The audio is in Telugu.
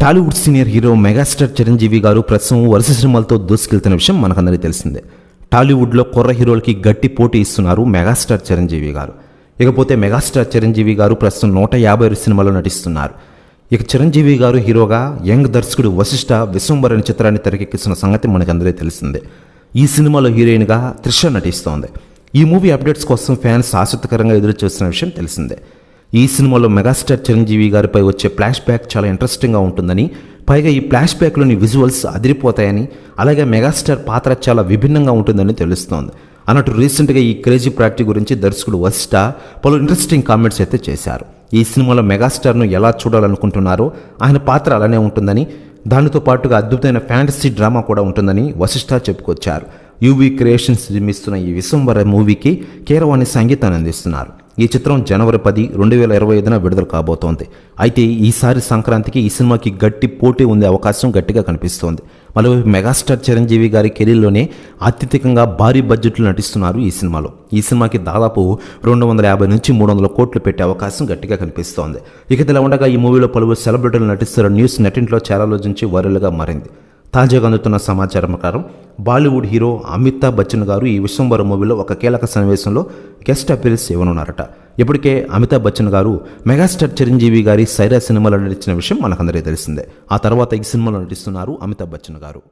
Tollywood senior hero megastar Chiranjeevi garu ప్రస్తుతం వరుస సినిమాలతో దూసుకెళ్తున్న విషయం మనకందరికీ తెలిసిందే. టాలీవుడ్లో కుర్ర హీరోలకి గట్టి పోటీ ఇస్తున్నారు మెగాస్టార్ చిరంజీవి గారు. ఇకపోతే మెగాస్టార్ చిరంజీవి గారు ప్రస్తుతం నూట యాభై సినిమాలో నటిస్తున్నారు. ఇక చిరంజీవి గారు హీరోగా యంగ్ దర్శకుడు వశిష్ఠ విశ్వంబర్ అనే చిత్రాన్ని తెరకెక్కిస్తున్న సంగతి మనకందరికీ తెలిసిందే. ఈ సినిమాలో హీరోయిన్గా త్రిష నటిస్తోంది. ఈ మూవీ అప్డేట్స్ కోసం ఫ్యాన్స్ ఆసక్తికరంగా ఎదురు చూస్తున్న విషయం తెలిసిందే. ఈ సినిమాలో మెగాస్టార్ చిరంజీవి గారిపై వచ్చే ఫ్లాష్ బ్యాక్ చాలా ఇంట్రెస్టింగ్గా ఉంటుందని పైగా ఈ ఫ్లాష్ బ్యాక్లోని విజువల్స్ అదిరిపోతాయని అలాగే మెగాస్టార్ పాత్ర చాలా విభిన్నంగా ఉంటుందని తెలుస్తోంది. అన్నట్టు రీసెంట్గా ఈ క్రేజీ ప్రాక్టీ గురించి దర్శకుడు వశిష్ట పలు ఇంట్రెస్టింగ్ కామెంట్స్ అయితే చేశారు. ఈ సినిమాలో మెగాస్టార్ను ఎలా చూడాలనుకుంటున్నారో ఆయన పాత్ర అలానే ఉంటుందని దానితో పాటుగా అద్భుతమైన ఫ్యాంటసీ డ్రామా కూడా ఉంటుందని వశిష్ఠ చెప్పుకొచ్చారు. యూవీ క్రియేషన్స్ నిర్మిస్తున్న ఈ విశ్వంబర మూవీకి కీరవాణి సంగీతాన్ని అందిస్తున్నారు. ఈ చిత్రం జనవరి పది రెండు వేల ఇరవై ఐదున విడుదల కాబోతోంది. అయితే ఈసారి సంక్రాంతికి ఈ సినిమాకి గట్టి పోటీ ఉండే అవకాశం గట్టిగా కనిపిస్తోంది. మరోవైపు మెగాస్టార్ చిరంజీవి గారి కెరీర్లోనే అత్యధికంగా భారీ బడ్జెట్లు నటిస్తున్నారు ఈ సినిమాలో. ఈ సినిమాకి దాదాపు రెండు వందల యాభై నుంచి మూడు వందల కోట్లు పెట్టే అవకాశం గట్టిగా కనిపిస్తోంది. ఇక ఇలా ఉండగా ఈ మూవీలో పలువురు సెలబ్రిటీలు నటిస్తున్న న్యూస్ నెటింట్లో చాలా రోజు నుంచి వైరల్గా మారింది. తాజాగా అందుతున్న సమాచారం ప్రకారం బాలీవుడ్ హీరో అమితాబ్ బచ్చన్ గారు ఈ విశ్వంబర మూవీలో ఒక కీలక సన్నివేశంలో గెస్ట్ అపీరెన్స్ ఇవ్వనున్నారట ఇప్పటికే అమితాబ్ బచ్చన్ గారు మెగాస్టార్ చిరంజీవి గారి సైరా సినిమాలో నటించిన విషయం మనకందరికీ తెలిసిందే. ఆ తర్వాత ఈ సినిమాలో నటిస్తున్నారు అమితాబ్ బచ్చన్ గారు.